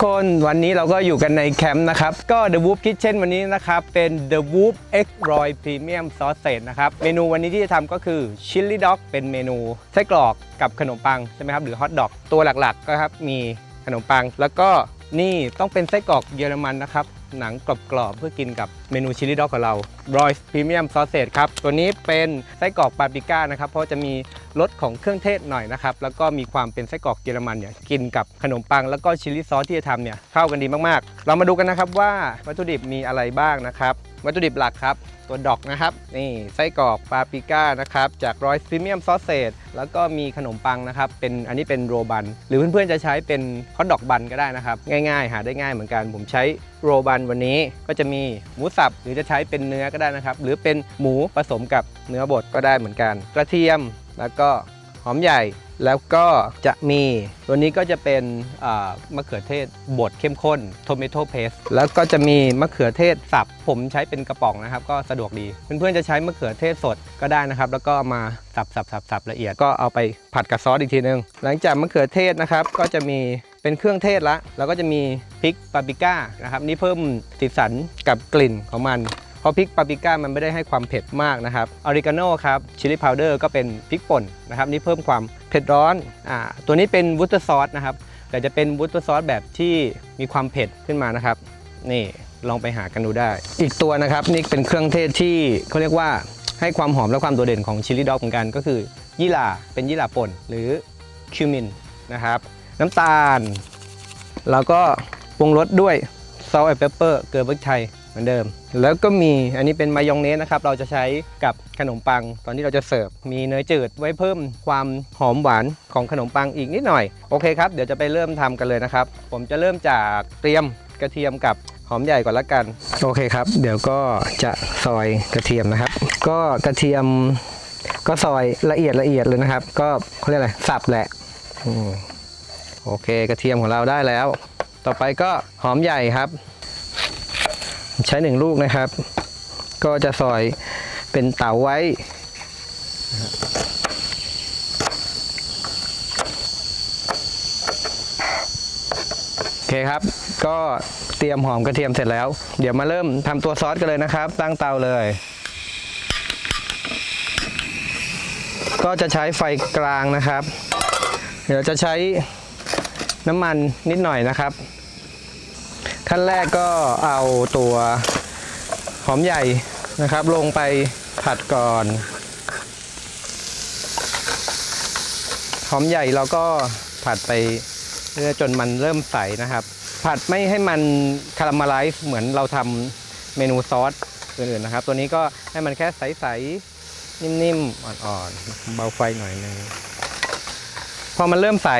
ครับทุกคนวันนี้เราก็อยู่กันในแคมป์นะครับ ก็ The Whoop Kitchen วันนี้นะครับ เป็น The Whoop X Roy Premium Sausage นะครับ เมนูวันนี้ที่จะทำก็คือ Chili Dog เป็นเมนูไส้กรอกกับขนมปัง ใช่ไหมครับ หรือ Hot Dog ตัวหลักๆ ก็ครับ มีขนมปัง แล้วก็นี่ต้องเป็นไส้กรอกเยอรมันนะครับ หนังกรอบๆเพื่อกินกับเมนูชิลลี่ด็อกของเรา Royce Premium Sausage ครับ ตัวนี้เป็นไส้กรอกปาปริก้านะครับ เพราะจะมีรสของเครื่องเทศหน่อยนะครับ แล้วก็มีความเป็นไส้กรอกเยอรมันเนี่ยกินกับขนมปัง แล้วก็ชิลลี่ซอสที่จะทำเนี่ยเข้ากันดีมากๆ เรามาดูกันนะครับว่าวัตถุดิบมีอะไรบ้างนะครับ วัตถุดิบหลักครับ ตัวดอกนะครับ นี่ไส้กรอกปาปริก้านะครับ จาก Royce Premium Sausage แล้วก็มีขนมปังนะครับ เป็นอันนี้เป็นโรบัน หรือเพื่อนๆจะใช้เป็นฮอทดอกบันก็ได้นะครับ ง่ายๆ หาได้ง่ายเหมือนกันผมใช้โรบันวันนี้ก็จะมีหมูสับหรือจะใช้เป็นเนื้อก็ได้นะครับ หรือเป็นหมูผสมกับเนื้อบดก็ได้เหมือนกัน กระเทียมแล้วก็หอมใหญ่ แล้วก็จะมีตัวนี้ก็จะเป็นมะเขือเทศบดเข้มข้น tomato paste แล้วก็จะมีมะเขือเทศสับ ผมใช้เป็นกระป๋องนะครับ ก็สะดวกดี เพื่อนๆจะใช้มะเขือเทศสดก็ได้นะครับ แล้วก็ามาสับสับสับสับละเอียดก็เอาไปผัดกับซอสอีกทีนึง หลังจากมะเขือเทศนะครับ ก็จะมีเป็นเครื่องเทศละแล้วก็จะมีพริกปาปริก้านะครับ นี่เพิ่มสีสันกับกลิ่นของมัน เพราะพริกปาปริก้ามันไม่ได้ให้ความเผ็ดมากนะครับออริกาโนครับชิลลี่พาวเดอร์ก็เป็นพริกป่นนะครับนี่เพิ่มความเผ็ดร้อนอ่าตัวนี้เป็นวูตเตอร์ซอสนะครับแต่จะเป็นวูตเตอร์ซอสแบบที่มีความเผ็ดขึ้นมานะครับ นี่ลองไปหากันดูได้ อีกตัวนะครับนี่เป็นเครื่องเทศที่เขาเรียกว่าให้ความหอมและความโดดเด่นของชิลลี่ด็อกเหมือนกัน ก็คือยี่หร่าเป็นยี่หร่าป่นหรือคิวมินนะครับ น้ำตาล แล้วก็ปรุงรสด้วยซอสแอปเปอร์เกลือพริกไทย เหมือนเดิม แล้วก็มีอันนี้เป็นมายองเนสนะครับ เราจะใช้กับขนมปัง ตอนที่เราจะเสิร์ฟ มีเนยจืดไว้เพิ่มความหอมหวานของขนมปังอีกนิดหน่อย โอเคครับ เดี๋ยวจะไปเริ่มทำกันเลยนะครับ ผมจะเริ่มจากเตรียมกระเทียมกับหอมใหญ่ก่อนละกัน โอเคครับ เดี๋ยวก็จะซอยกระเทียมนะครับ ก็กระเทียมก็ซอยละเอียดละเอียดเลยนะครับ ก็เขาเรียกอะไรสับแหละอโอเค กระเทียมของเราได้แล้ว ต่อไปก็หอมใหญ่ครับ ใช้หนึ่งลูกนะครับ ก็จะซอยเป็นเต๋าไว้ โอเคครับ ก็เตรียมหอมกระเทียมเสร็จแล้ว เดี๋ยวมาเริ่มทำตัวซอสกันเลยนะครับ ตั้งเตาเลย ก็จะใช้ไฟกลางนะครับ เดี๋ยวจะใช้น้ำมันนิดหน่อยนะครับ ขั้นแรกก็เอาตัวหอมใหญ่นะครับ ลงไปผัดก่อน หอมใหญ่เราก็ผัดไปเรื่อยจนมันเริ่มใสนะครับ ผัดไม่ให้มันคาราเมลไลซ์เหมือนเราทำเมนูซอสอื่นๆนะครับ ตัวนี้ก็ให้มันแค่ใสๆนิ่มๆอ่อนๆเบาไฟหน่อยนึงพอมันเริ่มใส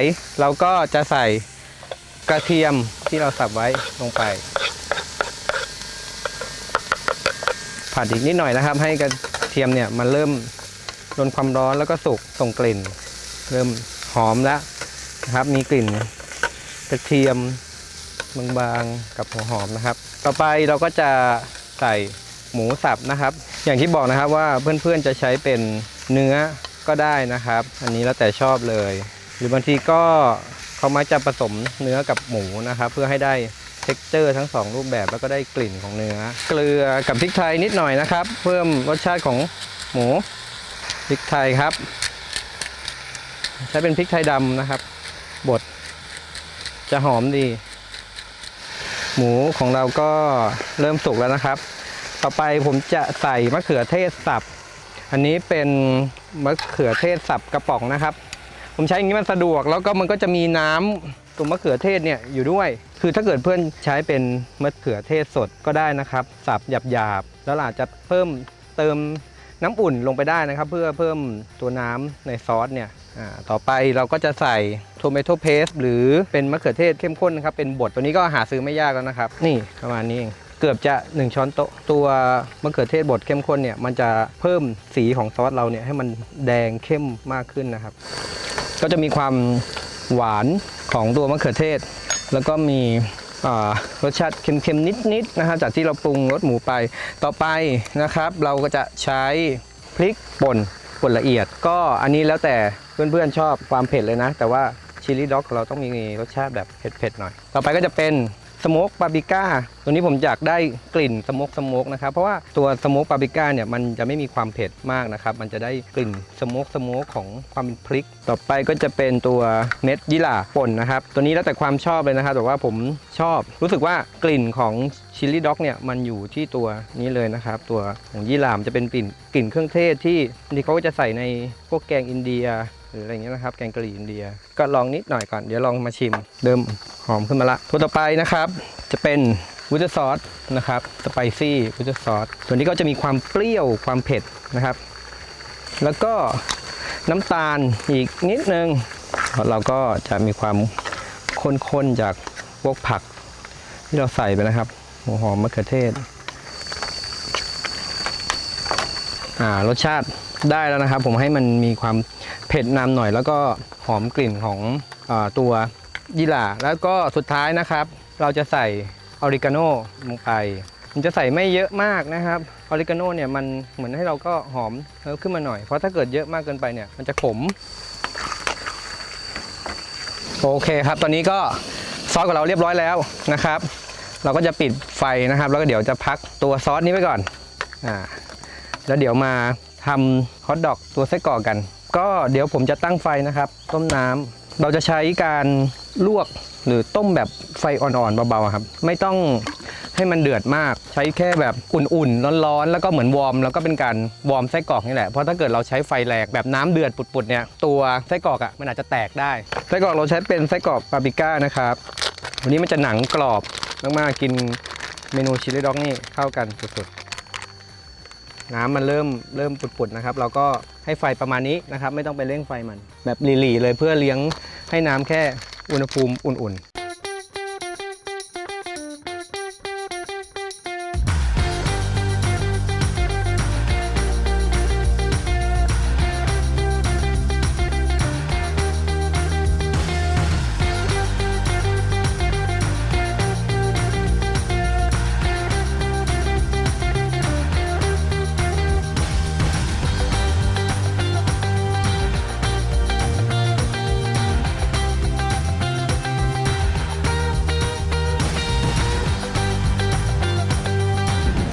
เราก็จะใส่ กระเทียมที่เราสับไว้ลงไป ผัดอีกนิดหน่อยนะครับ ให้กระเทียมเนี่ยมันเริ่มโดนความร้อนแล้วก็สุกส่งกลิ่น เริ่มหอมแล้วนะครับ มีกลิ่นกระเทียมบางๆกับหัวหอมนะครับ ต่อไปเราก็จะใส่หมูสับนะครับ อย่างที่บอกนะครับว่าเพื่อนๆจะใช้เป็นเนื้อก็ได้นะครับ อันนี้แล้วแต่ชอบเลย หรือบางทีก็ เขามักจะผสมเนื้อกับหมูนะครับ เพื่อให้ได้เท็กเจอร์ทั้งสองรูปแบบแล้วก็ได้กลิ่นของเนื้อ เกลือกับพริกไทยนิดหน่อยนะครับ เพิ่มรสชาติของหมูพริกไทยครับ ใช้เป็นพริกไทยดำนะครับบดจะหอมดี หมูของเราก็เริ่มสุกแล้วนะครับ ต่อไปผมจะใส่มะเขือเทศสับ อันนี้เป็นมะเขือเทศสับกระป๋องนะครับ ผมใช้อย่างนี้มันสะดวกแล้วก็มันก็จะมีน้ำตัวมะเขือเทศเนี่ยอยู่ด้วย คือถ้าเกิดเพื่อนใช้เป็นมะเขือเทศสดก็ได้นะครับ สับหยาบๆ แล้วอาจจะเพิ่มเติมน้ำอุ่นลงไปได้นะครับ เพื่อเพิ่มตัวน้ำในซอสเนี่ยต่อไปเราก็จะใส่โทเมโตเพสหรือเป็นมะเขือเทศเข้มข้นนะครับ เป็นบดตัวนี้ก็หาซื้อไม่ยากแล้วนะครับ นี่ประมาณนี้เอง เกือบจะ1ช้อนโต๊ะตัวมะเขือเทศบดเข้มข้นเนี่ยมันจะเพิ่มสีของซอสเราเนี่ยให้มันแดงเข้มมากขึ้นนะครับ ก็จะมีความหวานของตัวมะเขือเทศ แล้วก็มีรสชาติเค็มๆ นิดๆนะครับจากที่เราปรุงรสหมูไปต่อไปนะครับ เราก็จะใช้พริกป่นป่นละเอียด ก็อันนี้แล้วแต่เพื่อนๆชอบความเผ็ดเลยนะ แต่ว่าชิลลี่ด็อกเราต้องมีรสชาติแบบเผ็ดๆหน่อย ต่อไปก็จะเป็น สโมกปาปริก้าตัวนี้ผมอยากได้กลิ่นสโมกสโมกนะครับเพราะว่าตัวสโมกปาปริก้าเนี่ยมันจะไม่มีความเผ็ดมากนะครับ มันจะได้กลิ่นสโมกสโมกของความเป็นพริก ต่อไปก็จะเป็นตัวเม็ดยี่หร่าป่นนะครับ ตัวนี้แล้วแต่ความชอบเลยนะครับแต่ว่าผมชอบรู้สึกว่ากลิ่นของชิลลี่ด็อกเนี่ยมันอยู่ที่ตัวนี้เลยนะครับ ตัวของยี่หร่ามจะเป็นกลิ่นกลิ่นเครื่องเทศที่บางทีเขาก็จะใส่ในพวกแกงอินเดีย หรืออะไรเงี้ยนะครับแกงกะหรี่อินเดีย ก็ลองนิดหน่อยก่อนเดี๋ยวลองมาชิมเริ่มหอมขึ้นมาละตัวต่อไปนะครับ จะเป็นวูดซอสนะครับสไปซี่วูดซอสตัวนี้ก็จะมีความเปรี้ยวความเผ็ดนะครับ แล้วก็น้ำตาลอีกนิดนึง เราก็จะมีความข้นๆจากพวกผักที่เราใส่ไปนะครับหัวหอมมะเขือเทศอ่ารสชาติได้แล้วนะครับ ผมให้มันมีความ เผ็ดนำหน่อยแล้วก็หอมกลิ่นของอตัวยี่หร่าแล้วก็สุดท้ายนะครับ เราจะใส่ออริกาโนลงไป มันจะใส่ไม่เยอะมากนะครับออริกาโนเนี่ยมันเหมือนให้เราก็หอมเพิ่มขึ้นมาหน่อย เพราะถ้าเกิดเยอะมากเกินไปเนี่ยมันจะขม โอเคครับ ตอนนี้ก็ซอสของเราเรียบร้อยแล้วนะครับ เราก็จะปิดไฟนะครับ แล้วก็เดี๋ยวจะพักตัวซอสนี้ไว้ก่อนอ่าแล้วเดี๋ยวมาทำฮอทดอกตัวไส้กรอกกัน ก็เดี๋ยวผมจะตั้งไฟนะครับ ต้มน้ำเราจะใช้การลวกหรือต้มแบบไฟอ่อนๆเบาๆครับ ไม่ต้องให้มันเดือดมากใช้แค่แบบอุ่นๆร้อนๆ แล้วก็เหมือนวอร์มแล้วก็เป็นการวอร์มไส้กรอกนี่แหละเพราะถ้าเกิดเราใช้ไฟแรงแบบน้ำเดือดปุดๆเนี่ยตัวไส้กรอกอะมันอาจจะแตกได้ไส้กรอกเราใช้เป็นไส้กรอกปาปริก้านะครับวันนี้มันจะหนังกรอบมากๆกินเมนูชิลลี่ด็อกนี่เข้ากันสุดๆ น้ำมันเริ่มเริ่มปุดๆนะครับ เราก็ให้ไฟประมาณนี้นะครับ ไม่ต้องไปเร่งไฟมัน แบบหลีๆเลยเพื่อเลี้ยงให้น้ำแค่อุณหภูมิอุ่นๆ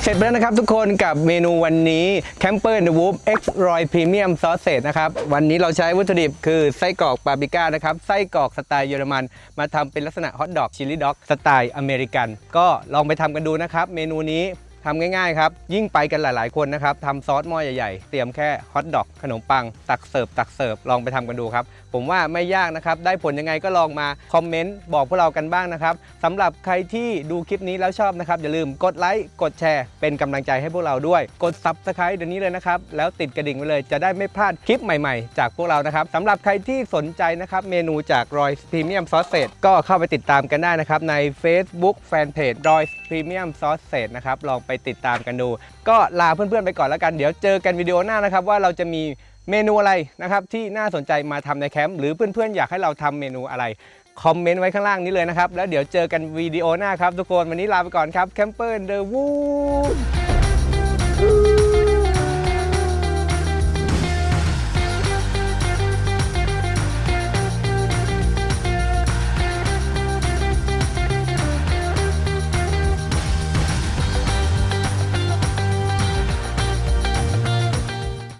สร็จไปแล้วนะครับทุกคนกับเมนูวันนี้ Camper the Wood X Roy Premium Sausage นะครับ วันนี้เราใช้วัตถุดิบคือไส้กรอกปาปริก้านะครับ ไส้กรอกสไตล์เยอรมัน มาทำเป็นลักษณะฮอทดอกชิลลี่ด็อกสไตล์อเมริกัน ก็ลองไปทำกันดูนะครับ เมนูนี้ ทำง่ายๆครับ ยิ่งไปกันหลายๆคนนะครับทำซอสหม้อใหญ่ๆ เตรียมแค่ฮอทดอกขนมปัง ตักเสิร์ฟตักเสิร์ฟลองไปทำกันดูครับ ผมว่าไม่ยากนะครับ ได้ผลยังไงก็ลองมาคอมเมนต์บอกพวกเรากันบ้างนะครับสำหรับใครที่ดูคลิปนี้แล้วชอบนะครับ อย่าลืมกดไลค์กดแชร์ เป็นกำลังใจให้พวกเราด้วย กด Subscribe เดี๋ยวนี้เลยนะครับแล้วติดกระดิ่งไว้เลยจะได้ไม่พลาดคลิปใหม่ๆ จากพวกเรานะครับสำหรับใครที่สนใจนะครับเมนูจาก Roy Premium Sausage ก็เข้าไปติดตามกันได้นะครับใน Facebook Fanpage Roy Premium Sausage นะครับลองไปติดตามกันดู ก็ลาเพื่อนๆไปก่อนแล้วกันเดี๋ยวเจอกันวิดีโอหน้านะครับว่าเราจะมีเมนูอะไรนะครับที่น่าสนใจมาทำในแคมป์หรือเพื่อนๆอยากให้เราทำเมนูอะไรคอมเมนต์ไว้ข้างล่างนี้เลยนะครับ แล้วเดี๋ยวเจอกันวิดีโอหน้าครับทุกคนวันนี้ลาไปก่อนครับแคมเปอร์เดอะวู